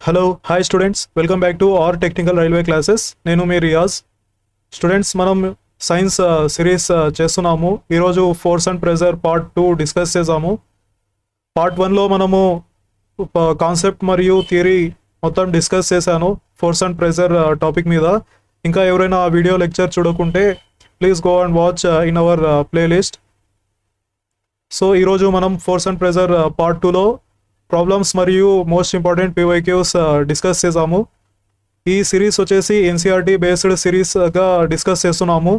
Hello hi students welcome back to our technical railway classes నేను మీ Riyaz students మనం science series uh, uh, చేస్తున్నాము. ఈరోజు force and pressure part two discuss చేసాము. Part వన్లో మనము uh, కాన్సెప్ట్ మరియు థియరీ మొత్తం డిస్కస్ చేశాను ఫోర్స్ అండ్ ప్రెజర్ టాపిక్ మీద. ఇంకా ఎవరైనా ఆ వీడియో లెక్చర్ చూడకుంటే please go and watch in our playlist so ఈరోజు మనం ఫోర్స్ అండ్ ప్రెజర్ పార్ట్ టూలో ప్రాబ్లమ్స్ మరియు మోస్ట్ ఇంపార్టెంట్ పీవైక్యూస్ డిస్కస్ చేసాము. ఈ సిరీస్ వచ్చేసి ఎన్సీఆర్టీ బేస్డ్ సిరీస్గా డిస్కస్ చేస్తున్నాము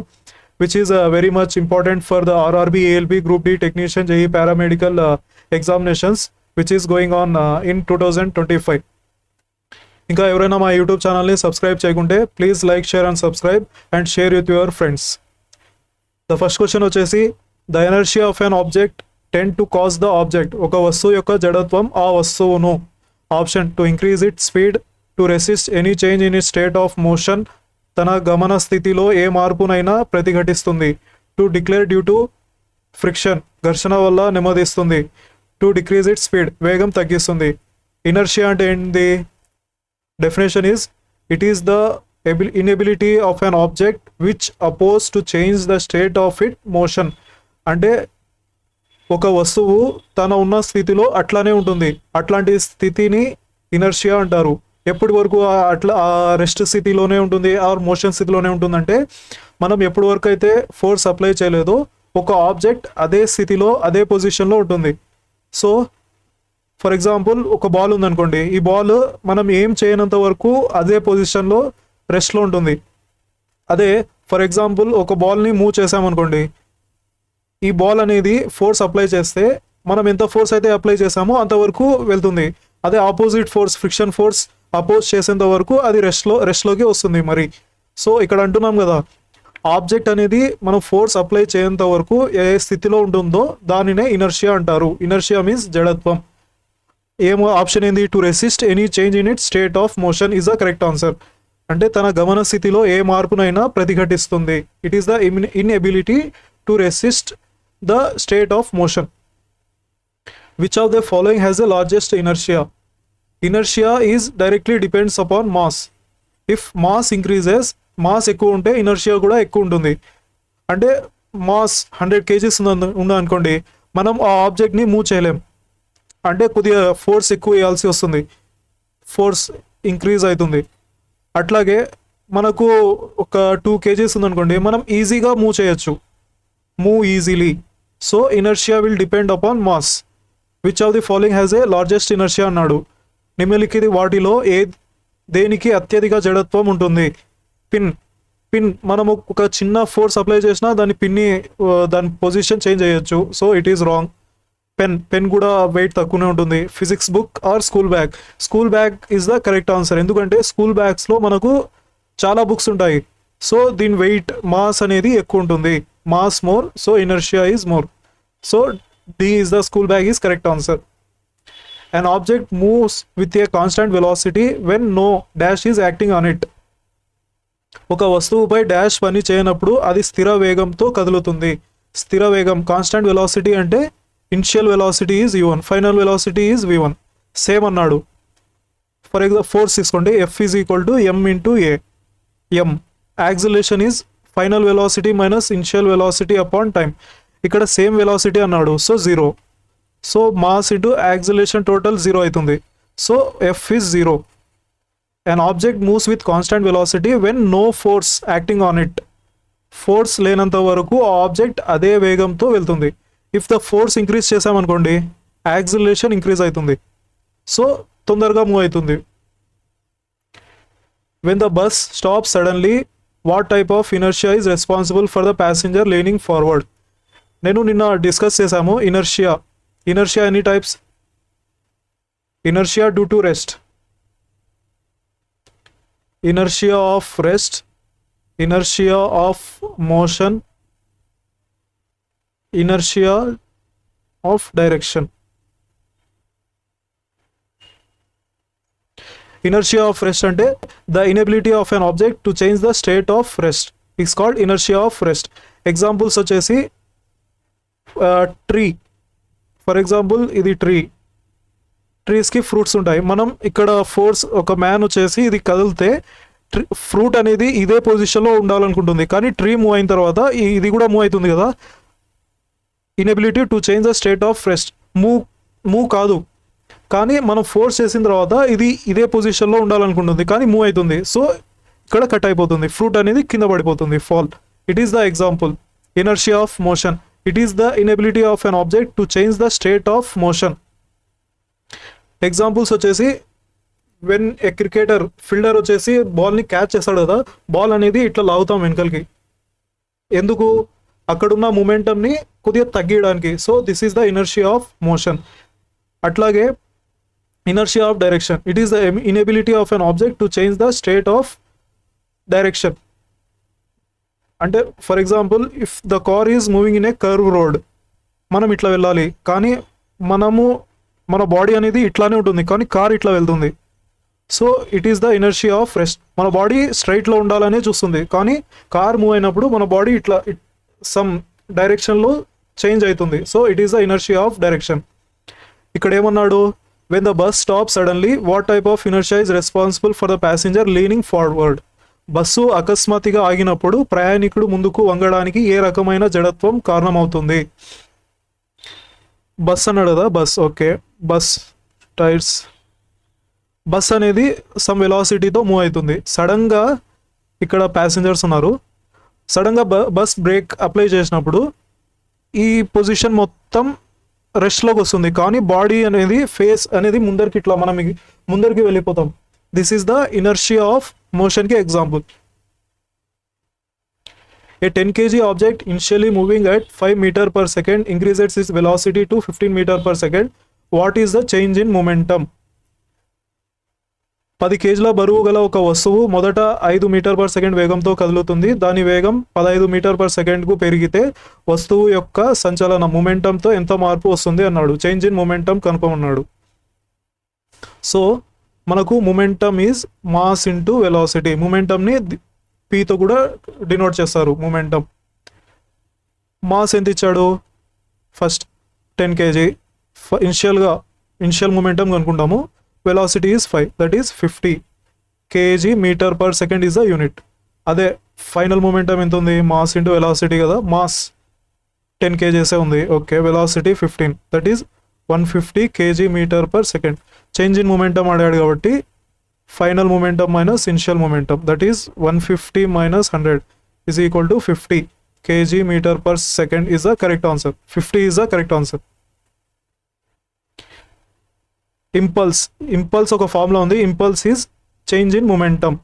which is very much important for the RRB ALP group D technician JE paramedical examinations which is going on in two thousand twenty five ఇంకా ఎవరైనా మా YouTube ఛానల్ని subscribe చేయకుంటే please like share and subscribe and share with your friends the first question వచ్చేసి the energy of an object tend to cause the object ఒక వస్తువు యొక్క జడత్వం ఆ వస్తువును. Option to increase it speed to resist any change in it state of motion తన గమన స్థితిలో ఏ మార్పునైనా ప్రతిఘటిస్తుంది. To declare due to friction ఘర్షణ వల్ల నెమ్మదిస్తుంది. టు డిక్రీజ్ ఇట్ స్పీడ్ వేగం తగ్గిస్తుంది. ఇనర్షియా అంటే ఏంటి definition is it is the able inability of an object which oppose to change the state of it motion అంటే ఒక వస్తువు తన ఉన్న స్థితిలో అట్లానే ఉంటుంది. అట్లాంటి స్థితిని ఇనర్షియా అంటారు. ఎప్పటి వరకు అట్లా ఆ రెస్ట్ స్థితిలోనే ఉంటుంది ఆర్ మోషన్ స్థితిలోనే ఉంటుందంటే మనం ఎప్పటి వరకు అయితే ఫోర్స్ అప్లై చేయలేదో ఒక ఆబ్జెక్ట్ అదే స్థితిలో అదే పొజిషన్లో ఉంటుంది. సో ఫర్ ఎగ్జాంపుల్ ఒక బాల్ ఉందనుకోండి. ఈ బాల్ మనం ఏం చేయనంత వరకు అదే పొజిషన్లో రెస్ట్లో ఉంటుంది. అదే ఫర్ ఎగ్జాంపుల్ ఒక బాల్ని మూవ్ చేసామనుకోండి. ఈ బాల్ అనేది ఫోర్స్ అప్లై చేస్తే మనం ఎంత ఫోర్స్ అయితే అప్లై చేసామో అంతవరకు వెళ్తుంది. అదే opposite force friction force oppose చేసేంత వరకు అది రెస్ట్లో రెస్ట్లోకి వస్తుంది మరి. సో ఇక్కడ అంటున్నాం కదా ఆబ్జెక్ట్ అనేది మనం ఫోర్స్ అప్లై చేయంత వరకు ఏ స్థితిలో ఉంటుందో దానినే ఇనర్షియా అంటారు. ఇనర్షియా మీన్స్ జడత్వం. ఏమో ఆప్షన్ ఏంది? To resist any change in it state of motion is the correct answer అంటే తన గమన స్థితిలో ఏ మార్పునైనా ప్రతిఘటిస్తుంది. It is the in inability to resist the state of motion which of the following has the largest inertia inertia is directly depends upon mass if mass increases mass ఎక్కువ ఉంటే inertia కూడా ఎక్కువ ఉంటుంది. అంటే మాస్ హండ్రెడ్ కేజీస్ ఉంది ఉంది అనుకోండి మనం ఆ ఆబ్జెక్ట్ని మూవ్ చేయలేం. అంటే కొద్దిగా ఫోర్స్ ఎక్కువ వేయాల్సి వస్తుంది. ఫోర్స్ ఇంక్రీజ్ అవుతుంది. అట్లాగే మనకు ఒక టూ కేజీస్ ఉందనుకోండి మనం ఈజీగా మూవ్ చేయొచ్చు. Move easily so inertia will depend upon mass which of the following has a largest inertia అన్నాడు. నిమ్మలిఖిది వాటిలో ఏ దేనికి అత్యధిక జడత్వం ఉంటుంది? పిన్ పిన్ మనము ఒక చిన్న ఫోర్స్ అప్లై చేసినా దాని పిన్ని దాని పొజిషన్ చేంజ్ చేయొచ్చు. So it is wrong pen pen కూడా వెయిట్ తక్కువనే ఉంటుంది. Physics book or school bag school bag is the correct answer ఎందుకంటే స్కూల్ బ్యాగ్స్లో మనకు చాలా బుక్స్ ఉంటాయి. సో దీని వెయిట్ మాస్ అనేది ఎక్కువ ఉంటుంది. Mass more so inertia is more so D is the school bag is correct answer an object moves with a constant velocity when no dash is acting on it. ఒక వస్తువుపై dash పని చేయనప్పుడు అది స్థిర వేగంతో కదులుతుంది. స్థిర వేగం కాన్స్టాంట్ వెలాసిటీ అంటే initial velocity is u one final velocity is v one same అన్నాడు ఫర్ ఎగ్జాంపుల్ ఫోర్స్ తీసుకోండి F is equal to m into a m acceleration is final velocity minus initial velocity upon time ఇక్కడ same velocity అన్నాడు. So zero so mass into acceleration total zero అవుతుంది. So F is zero an object moves with constant velocity when no force acting on it force లేనంత వరకు ఆ object అదే వేగంతో వెళ్తుంది. If the force increase చేసామనుకోండి acceleration increase అవుతుంది. So తొందరగా మూవ్ అవుతుంది. When the bus stop suddenly what type of inertia is responsible for the passenger leaning forward నేను నిన్న డిస్కస్ చేశాము inertia inertia any types inertia due to rest inertia of rest. Inertia of motion. Inertia of direction. Inertia of rest అంటే the inability of an object to change the state of rest it's called inertia of rest examples వచ్చేసి tree for example ఇది tree ట్రీస్కి fruits ఉంటాయి. మనం ఇక్కడ force ఒక man వచ్చేసి ఇది కదిలితే ట్రీ ఫ్రూట్ అనేది ఇదే పొజిషన్లో ఉండాలనుకుంటుంది. కానీ ట్రీ మూవ్ అయిన తర్వాత ఇది కూడా మూవ్ అవుతుంది కదా. Inability to change the state of rest move move కాదు. కానీ మనం ఫోర్స్ చేసిన తర్వాత ఇది ఇదే పొజిషన్లో ఉండాలనుకుంటుంది. కానీ మూవ్ అవుతుంది. సో ఇక్కడ కట్ అయిపోతుంది. ఫ్రూట్ అనేది కింద పడిపోతుంది. Fall it is the example inertia of motion it is the inability of an object to change the state of motion examples వచ్చేసి వెన్ ఏ క్రికెటర్ ఫీల్డర్ వచ్చేసి బాల్ని క్యాచ్ చేస్తాడు కదా బాల్ అనేది ఇట్లా లాగుతాం వెనకలకి. ఎందుకు? అక్కడున్న మూమెంటమ్ని కొద్దిగా తగ్గించడానికి so this is the inertia of motion అట్లాగే inertia of direction it is the inability of an object to change the state of direction అంటే for example if the car is moving in a curve road మనం ఇట్లా వెళ్ళాలి. కానీ మనము మన body అనేది ఇట్లానే ఉంటుంది. కానీ కార్ ఇట్లా వెళ్తుంది. So it is the inertia of rest మన బాడీ స్ట్రైట్లో ఉండాలనే చూస్తుంది. కానీ కార్ మూవ్ అయినప్పుడు మన బాడీ ఇట్లా సమ్ డైరెక్షన్లో చేంజ్ అవుతుంది. So it is the inertia of direction ఇక్కడ ఏమన్నాడు? When the bus stop suddenly what type of inertia responsible for the passenger leaning forward bus అకస్మాత్తుగా ఆగినప్పుడు ప్రయాణికుడు ముందుకు వంగడానికి ఏ రకమైన జడత్వం కారణమవుతుంది? బస్ అన్నాడు కదా bus okay. Bus tyres. Bus అనేది సమ్ వెలాసిటీతో మూవ్ అవుతుంది. సడన్గా ఇక్కడ ప్యాసింజర్స్ ఉన్నారు. సడన్గా బ బస్ బ్రేక్ అప్లై చేసినప్పుడు ఈ పొజిషన్ మొత్తం రెస్ట్లోకి వస్తుంది కానీ బాడీ అనేది ఫేస్ అనేది ముందరికి ఇట్లా మనం ఇ- ముందరికి వెళ్ళిపోతాం this is the inertia of మోషన్కి example A 10 kg object initially moving at 5 meter per second increases its velocity to 15 meter per second. What is the change in momentum? పది కేజీల బరువు గల ఒక వస్తువు మొదట ఐదు మీటర్ పర్ సెకండ్ వేగంతో కదులుతుంది. దాని వేగం పదహైదు మీటర్ పర్ సెకండ్కు పెరిగితే వస్తువు యొక్క సంచలన మొమెంటంతో ఎంత మార్పు వస్తుంది అన్నాడు. చేంజ్ ఇన్ మొమెంటం కనుపమన్నాడు సో మనకు momentum is mass into velocity మొమెంటమ్ని పీతో కూడా డినోట్ చేస్తారు మొమెంటం మాస్ ఎంత ఇచ్చాడు? ఫస్ట్ టెన్ కేజీ ఇనిషియల్గా ఇనిషియల్ మొమెంటం కనుక్కుంటాము. Velocity is five that is fifty KG metre per second is the unit అదే ఫైనల్ మూమెంటం ఎంత ఉంది మాస్ ఇంటూ వెలాసిటీ కదా మాస్ టెన్ కేజీసే ఉంది. Okay velocity fifteen that is one fifty KG metre per second change in momentum అడిగాడు కాబట్టి final momentum minus initial momentum that is one fifty minus hundred is equal to fifty KG metre per second is the correct answer fifty is the correct answer impulse impulse ఒక formula ఉంది. Impulse is change in momentum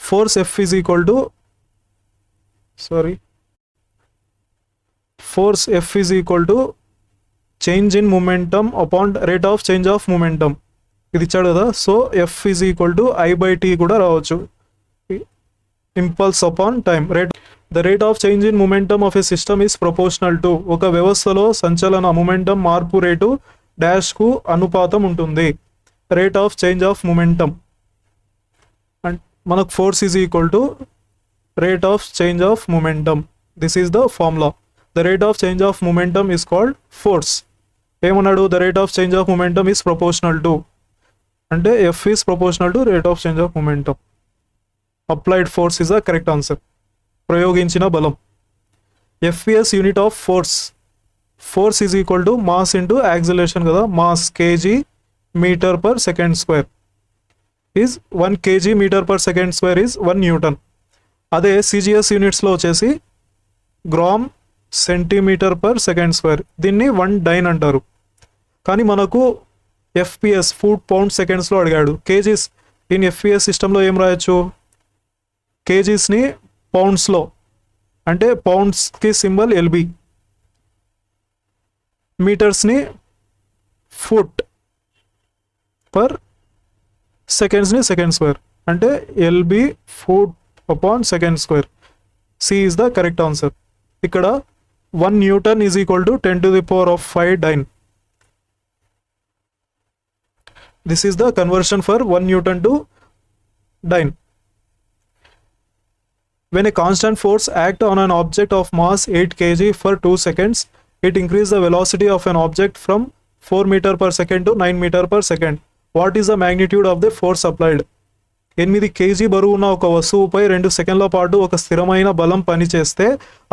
force F is equal to sorry force F is equal to change in momentum upon rate of change of momentum ఇది ఇచ్చాడు కదా. So F is equal to I by T కూడా రావచ్చు. Impulse upon time rate the rate of change in momentum of a system is proportional to ఒక వ్యవస్థలో సంచలన momentum మార్పు rate డాష్కు అనుపాతం ఉంటుంది. Rate of change of momentum and మనకు force is equal to rate of change of momentum this is the formula the rate of change of momentum is called force ఏమన్నాడు? The rate of change of momentum is proportional to అంటే F is proportional to rate of change of momentum applied force is the correct answer ప్రయోగించిన బలం. FPS unit of force force is equal to mass into acceleration కదా mass KG metre per second square is one KG metre per second square is one newton అదే CGS యూనిట్స్లో వచ్చేసి gram centimetre per second square దీన్ని one dyne అంటారు. కానీ మనకు FPS food pound సెకండ్స్లో అడిగాడు. కేజీస్ ఇన్ ఎఫ్పిఎస్ సిస్టంలో ఏం రాయొచ్చు? కేజీస్ని పౌండ్స్లో. అంటే పౌండ్స్కి సింబల్ ఎల్బి. మీటర్స్ని ఫుట్ పర్ సెకండ్స్ని సెకండ్ స్క్వేర్. అంటే LB foot upon second square. C is the correct answer. ఇక్కడ one newton is equal to ten to the power of five dyne. This is the conversion for one newton to dyne. When a constant force act on an object of mass 8 kg for 2 seconds, it increases the velocity of an object from four metre per second to nine metre per second what is the magnitude of the force applied ఎనిమిది KG బరువు ఉన్న ఒక వస్తువుపై రెండు సెకండ్ల పాటు ఒక స్థిరమైన బలం పనిచేస్తే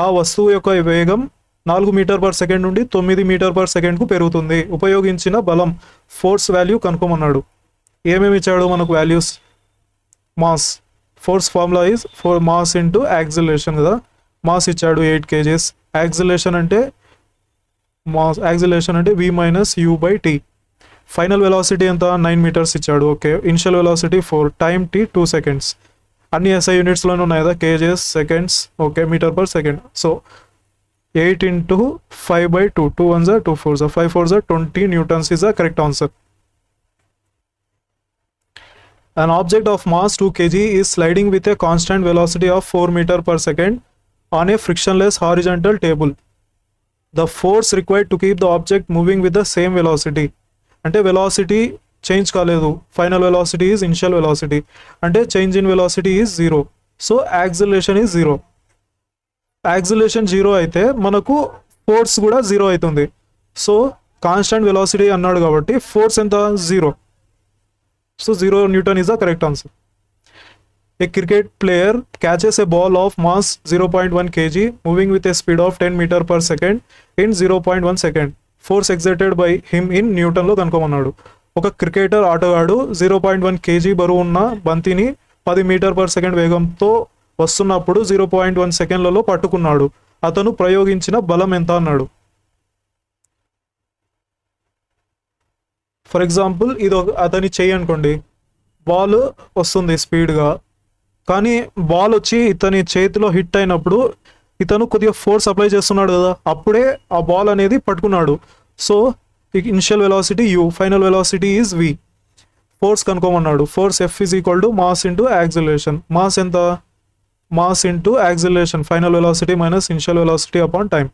ఆ వస్తువు యొక్క వేగం నాలుగు మీటర్ పర్ సెకండ్ నుండి తొమ్మిది మీటర్ పర్ సెకండ్కు పెరుగుతుంది. ఉపయోగించిన బలం ఫోర్స్ వాల్యూ కనుక్కోమన్నాడు. ఏమేమి ఇచ్చాడు మనకు values mass force formula is force mass into acceleration కదా. మాస్ ఇచ్చాడు ఎయిట్ కేజీస్. యాక్సిలేషన్ అంటే మాస్ యాక్సిలేషన్ అంటే V minus U by T final velocity ఎంత? నైన్ మీటర్స్ ఇచ్చాడు. Okay. Initial velocity four time T two seconds అన్ని SI యూనిట్స్లోనే ఉన్నాయి కదా? KGs seconds okay. Metre per second. So eight into five by two two one జా two four జా five four జా twenty newtons is the correct answer An object of mass 2 kg is sliding with a constant velocity of 4 meter per second on a frictionless horizontal table. The force required to keep the object moving with the same velocity. అంటే velocity change కాలేదు final velocity is initial velocity అంటే change in velocity is zero so acceleration is zero acceleration zero అయితే మనకు force కూడా zero అవుతుంది so constant velocity అన్నాడు కాబట్టి force ఎంత zero So 0 Newton is the correct answer. A cricket player catches a ball of mass 0.1 kg moving with a speed of 10 meter per second in 0.1 second. Force excited by him in న్యూటన్లో కనుక్కోమన్నాడు ఒక cricketer ఆటగాడు zero point one KG బరువు ఉన్న బంతిని పది meter per second వేగంతో వస్తున్నప్పుడు zero point one సెకండ్లలో పట్టుకున్నాడు అతను ప్రయోగించిన బలం ఎంత అన్నాడు ఫర్ ఎగ్జాంపుల్ ఇది ఒక అతని చెయ్యి అనుకోండి. బాల్ వస్తుంది స్పీడ్గా. కానీ బాల్ వచ్చి ఇతని చేతిలో హిట్ అయినప్పుడు ఇతను కొద్దిగా ఫోర్స్ అప్లై చేస్తున్నాడు కదా అప్పుడే ఆ బాల్ అనేది పట్టుకున్నాడు. So initial velocity U final velocity is V force కనుక్కోమన్నాడు. Force F is equal to mass into acceleration mass ఎంత? Mass into acceleration final velocity minus initial velocity upon time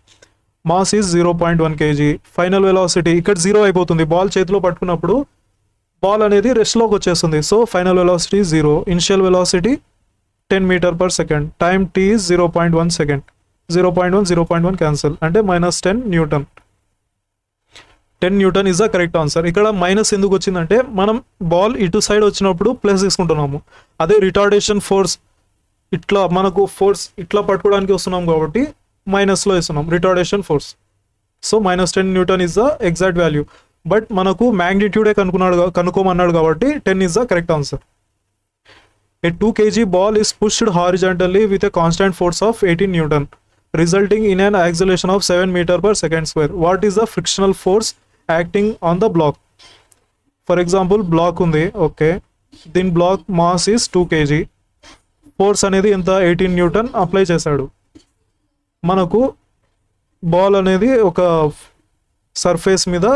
mass is zero point one KG final velocity ఇక్కడ zero అయిపోతుంది. Ball చేతిలో పట్టుకున్నప్పుడు ball అనేది రెస్ట్లోకి వచ్చేస్తుంది. So final velocity zero initial velocity ten metre per second time T is zero point one second zero point one zero point one cancel అంటే minus ten newton ten newton is the correct answer ఇక్కడ minus ఎందుకు వచ్చిందంటే మనం ball ఇటు side వచ్చినప్పుడు plus తీసుకుంటున్నాము. అదే retardation force ఇట్లా మనకు ఫోర్స్ ఇట్లా పట్టుకోవడానికి వస్తున్నాం కాబట్టి మైనస్లో ఇస్తున్నాం retardation force so minus ten newton is the exact value but మనకు మ్యాగ్నిట్యూడే కనుక్కున్నాడు కనుక్కోమన్నాడు కాబట్టి ten is the correct answer a two KG ball is pushed horizontally with a constant force of eighteen newton resulting in an acceleration of seven metre per second square what is the frictional force acting on the block for example block ఉంది okay దీని block mass is two KG force అనేది ఇంత eighteen newton apply చేశాడు. మనకు ball అనేది ఒక surface మీద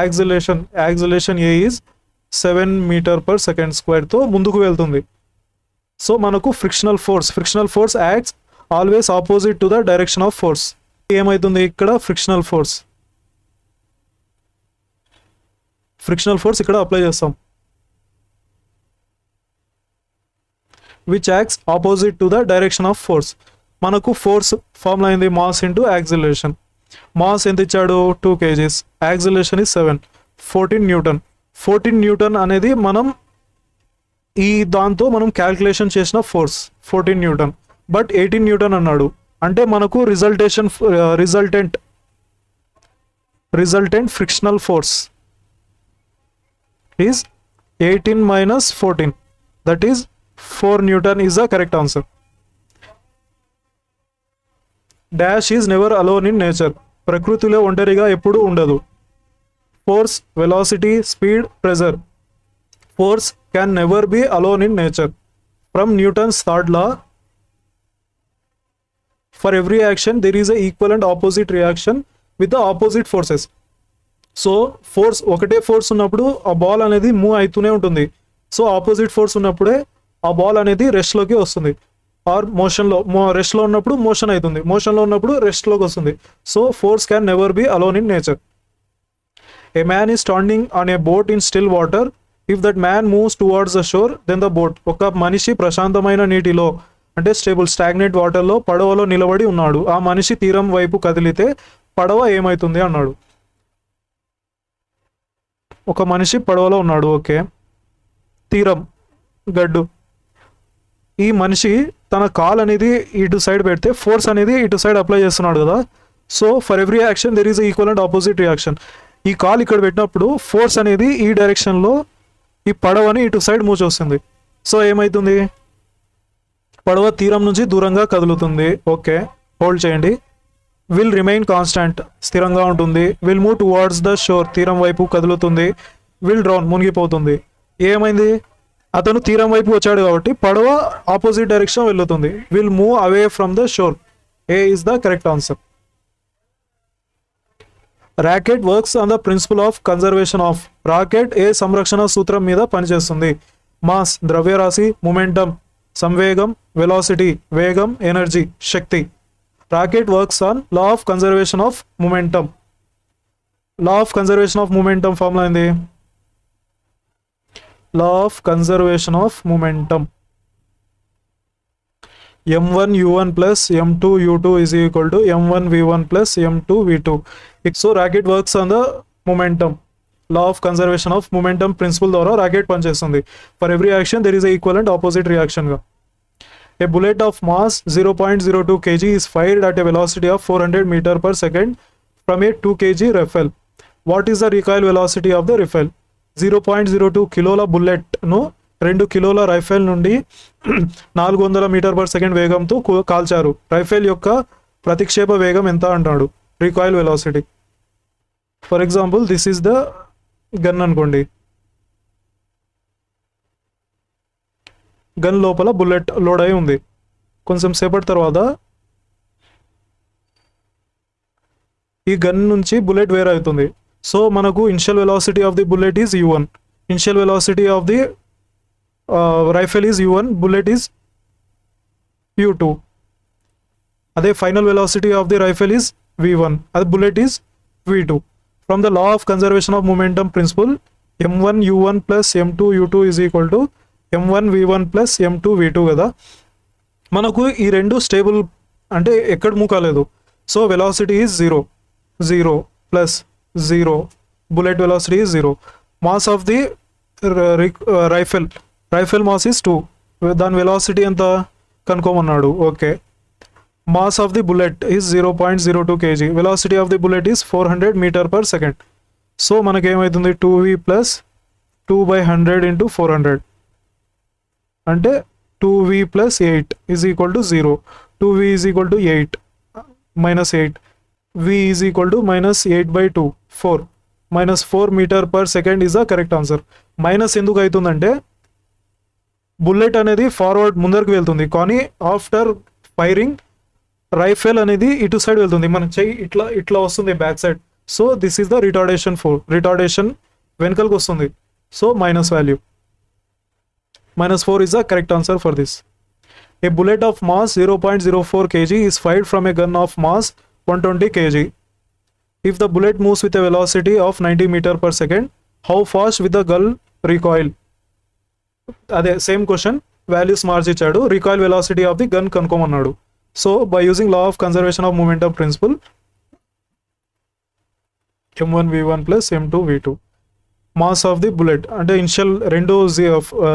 acceleration acceleration A is seven metre per second స్క్వేర్తో ముందుకు వెళ్తుంది. సో మనకు frictional force frictional force acts always opposite to the direction of force ఏమవుతుంది ఇక్కడ? ఫ్రిక్షనల్ ఫోర్స్ ఫ్రిక్షనల్ ఫోర్స్ ఇక్కడ అప్లై చేస్తాం. Which acts opposite to the direction of force మనకు force formula అయింది mass into acceleration mass ఎంత ఇచ్చాడు? Two KGs acceleration is seven fourteen newton fourteen newton అనేది మనం ఈ దాంతో మనం క్యాల్కులేషన్ చేసిన force fourteen newton but eighteen newton అన్నాడు. అంటే మనకు resultation resultant resultant frictional force is eighteen minus fourteen that is four newton is the correct answer dash is never alone in nature ప్రకృతిలో ఒంటరిగా ఎప్పుడు ఉండదు. Force velocity speed pressure force can never be alone in nature from Newton's third law for every action there is equal and opposite reaction with opposite forces so force ఒకటే force ఉన్నప్పుడు ఆ ball అనేది move అవుతూనే ఉంటుంది. So opposite force ఉన్నప్పుడే ఆ ball అనేది రెస్ట్లోకి వస్తుంది. ఆర్ మోషన్లో మో రెస్ట్లో ఉన్నప్పుడు మోషన్ అవుతుంది. మోషన్లో ఉన్నప్పుడు రెస్ట్లోకి వస్తుంది. So force can never be alone in nature a man ఈ standing on a boat in still water if that man moves towards the shore then the boat ఒక మనిషి ప్రశాంతమైన నీటిలో అంటే స్టేబుల్ స్టాగ్నెట్ వాటర్లో పడవలో నిలబడి ఉన్నాడు. ఆ మనిషి తీరం వైపు కదిలితే పడవ ఏమవుతుంది అన్నాడు. ఒక మనిషి పడవలో ఉన్నాడు. ఓకే. తీరం గడ్డు. ఈ మనిషి తన కాల్ అనేది ఇటు సైడ్ పెడితే ఫోర్స్ అనేది ఇటు సైడ్ అప్లై చేస్తున్నాడు కదా. So for every action there is equal and opposite reaction ఈ కాల్ ఇక్కడ పెట్టినప్పుడు ఫోర్స్ అనేది ఈ డైరెక్షన్లో ఈ పడవని ఇటు సైడ్ మూవ్ చేస్తుంది. సో ఏమవుతుంది పడవ తీరం నుంచి దూరంగా కదులుతుంది. ఓకే హోల్డ్ చేయండి. విల్ రిమైన్ కాన్స్టాంట్ స్థిరంగా ఉంటుంది. Will move towards the shore తీరం వైపు కదులుతుంది. విల్ డ్రౌన్ మునిగిపోతుంది. ఏమైంది? అతను తీరం వైపు వచ్చాడు కాబట్టి పడవ ఆపోజిట్ డైరెక్షన్ వెళ్తుంది. Will move away from the shore A is the correct answer rocket works on the principle of conservation of rocket ఏ సంరక్షణ సూత్రం మీద పనిచేస్తుంది. మాస్ ద్రవ్యరాశి మొమెంటం సంవేగం వెలాసిటీ వేగం energy Shakti. Rocket works on law of conservation of momentum law of conservation of momentum formula ఏంది? Law of conservation of momentum M one U one plus M two U two is equal to M one V one plus M two V two so rocket works on the momentum law of conservation of momentum principle ద్వారా rocket పనిచేస్తుంది. For every action there is equal and opposite రియాక్షన్గా a bullet of mass zero point zero two KG is fired at a velocity of four hundred metre per second from a two KG rifle what is the recoil velocity of the rifle zero point zero two కిలోల బుల్లెట్ను రెండు కిలోల rifle నుండి నాలుగు వందల meter per second వేగంతో కాల్చారు. Rifle యొక్క ప్రతిక్షేప వేగం ఎంత అంటాడు? Recoil velocity. For example this is the gun అనుకోండి. గన్ లోపల బుల్లెట్ లోడ్ అయి ఉంది. కొంచెం సేపటి తర్వాత ఈ గన్ నుంచి బుల్లెట్ వేర్ అవుతుంది సో మనకు initial velocity of the bullet is U one. Initial velocity of the rifle is U one bullet is U two. అదే final velocity of the rifle is V one అది bullet is V two. From the law of conservation of momentum principle M one U one plus M two U two is equal to M one V one plus M two V two కదా. మనకు ఈ రెండు stable అంటే ఎక్కడ move కాలేదు so velocity is zero zero plus zero bullet velocity zero mass of the rifle rifle mass is two దాని velocity ఎంత కనుక్కోమన్నాడు? Okay mass of the bullet is zero point zero two KG velocity of the bullet is four hundred metre per second so మనకేమవుతుంది two V plus two by hundred into four hundred అంటే two V plus eight is equal to zero two V is equal to eight minus eight V is equal to minus eight by two four. Minus four metre per second is the correct answer. Minus ఎందుకు అవుతుందంటే bullet అనేది forward ముందరకు వెళ్తుంది కానీ after firing రైఫెల్ అనేది ఇటు side వెళ్తుంది. మన చెయ్యి ఇట్లా ఇట్లా వస్తుంది back side. So this is the retardation four. Retardation వెనకలకు వస్తుంది. So minus value. minus 4 is the correct answer for this. A bullet of mass 0.04 kg is fired from a gun of mass 120 kg. If the bullet moves with a velocity of 90 meter per second, how fast with the gull recoil? అదే same question values మార్చి ఇచ్చాడు. Recoil velocity of the gun కనుక్కోమన్నాడు. So by using law of conservation of moment principle m one v one plus m two v two mass of the bullet అంటే initial రెండు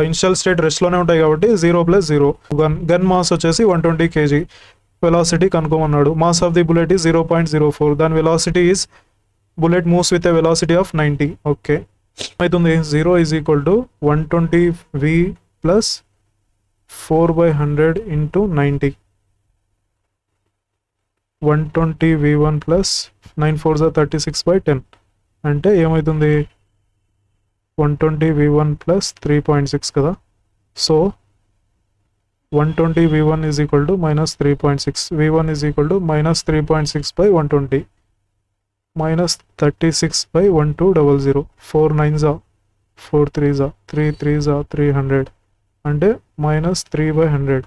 initial state రెస్ట్లోనే ఉంటాయి కాబట్టి zero plus zero gun gun mass వచ్చేసి one twenty kg velocity కనుక్కోమన్నాడు. Mass of the bullet is zero point zero four దాని velocity is bullet moves with a velocity of ninety okay అవుతుంది zero is equal to one twenty v plus four by hundred into ninety one twenty v one plus nine four జా thirty six by ten అంటే ఏమవుతుంది one twenty v one plus three point six కదా. So one twenty v one is equal to minus three point six v one is equal to minus three point six by one twenty minus thirty six by one two double zero four nine జా four three జా three three జా three hundred అంటే minus three by hundred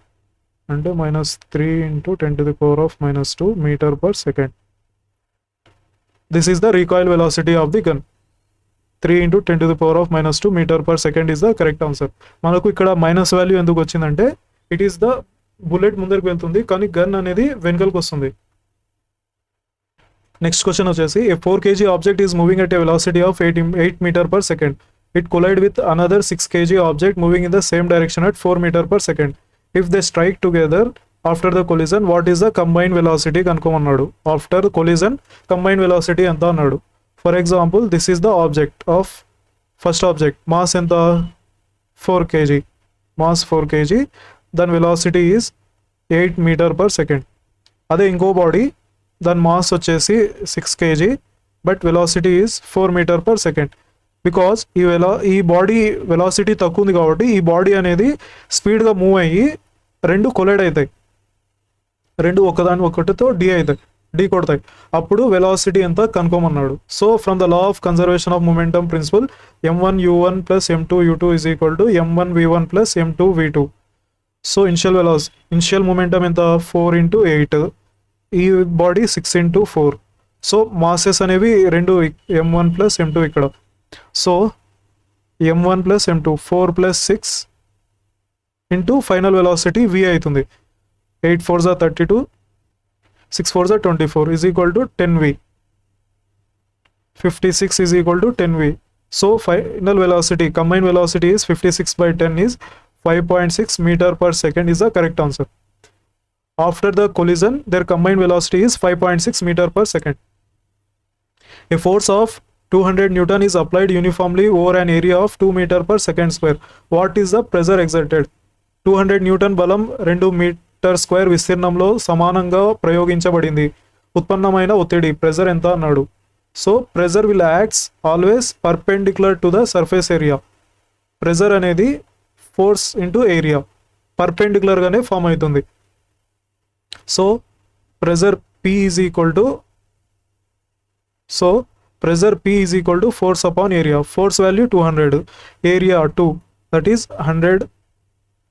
అంటే minus three into ten to the power of minus two meter per second this is the recoil velocity of the gun three into ten to the power of minus two meter per second is the correct answer మనకు ఇక్కడ minus value ఎందుకు వచ్చిందంటే it is the bullet ముందరికి వెళ్తుంది కానీ gun అనేది వెనుకలకు వస్తుంది. Next question వచ్చేసి a four kg object is moving at a velocity of eight eight meter per second it collide with another six kg object moving in the same direction at four meter per second if they strike together after the collision what is the combine velocity కనుక్కోమన్నాడు. After collision combine velocity ఎంత అన్నాడు? For example this is the object of first object mass ఎంత? Four kg mass four kg దాని velocity is eight meter per second అదే ఇంకో body దాని mass వచ్చేసి six kg but velocity is four meter per second because ఈ వెలా ఈ body velocity తక్కువ ఉంది కాబట్టి ఈ బాడీ అనేది స్పీడ్గా మూవ్ అయ్యి రెండు కొలైడ్ అవుతాయి. రెండు ఒకదాని ఒకటితో డి అవుతాయి డీ కొడతాయి. అప్పుడు వెలాసిటీ ఎంత కనుక్కోమన్నాడు so from the law of conservation of momentum principle m one u one plus m two u two is equal to m one v one plus m two v two so initial వెలాస్ initial momentum ఎంత? Four into eight ఈ body six into four so masses అనేవి రెండు m one plus m two ఇక్కడ. So m one plus m two four plus six into final velocity v అవుతుంది. Eight four జా thirty two six four జా twenty four is equal to ten v fifty six is equal to ten v so final velocity combine velocity is fifty six by ten is 5.6 meter per second is the correct answer. After the collision their combined velocity is 5.6 meter per second a force of 200 newton is applied uniformly over an area of 2 meter per second square what is the pressure exerted 200 newton బలం రెండు metre square విస్తీర్ణంలో సమానంగా ప్రయోగించబడింది ఉత్పన్నమైన ఒత్తిడి pressure ఎంత అన్నాడు so pressure will acts always perpendicular to the surface area pressure అనేది force into area పర్పెండిక్యులర్గానే ఫామ్ అవుతుంది. So pressure p is equal to so pressure p is equal to force upon area force value two hundred area two that is hundred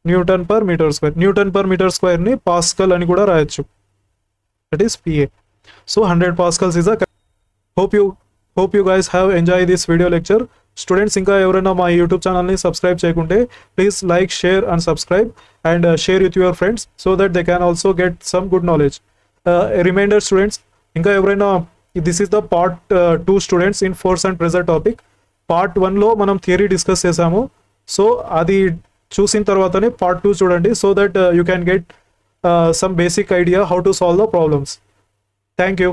newton per meter square newton per meter స్క్వేర్ని pascal అని కూడా రాయొచ్చు. That is PA so hundred pascals is a hope you hope you guys have enjoy this video lecture students ఇంకా ఎవరైనా మా YouTube ఛానల్ని subscribe చేయకుంటే please like share and subscribe and share with your friends so that they can also get some good knowledge reminder students ఇంకా ఎవరైనా this is the part two students in force and pressure topic part వన్లో మనం theory discuss చేసాము. So అది చూసిన తర్వాతనే part two చూడండి so that you can get some basic idea how to solve the problems thank you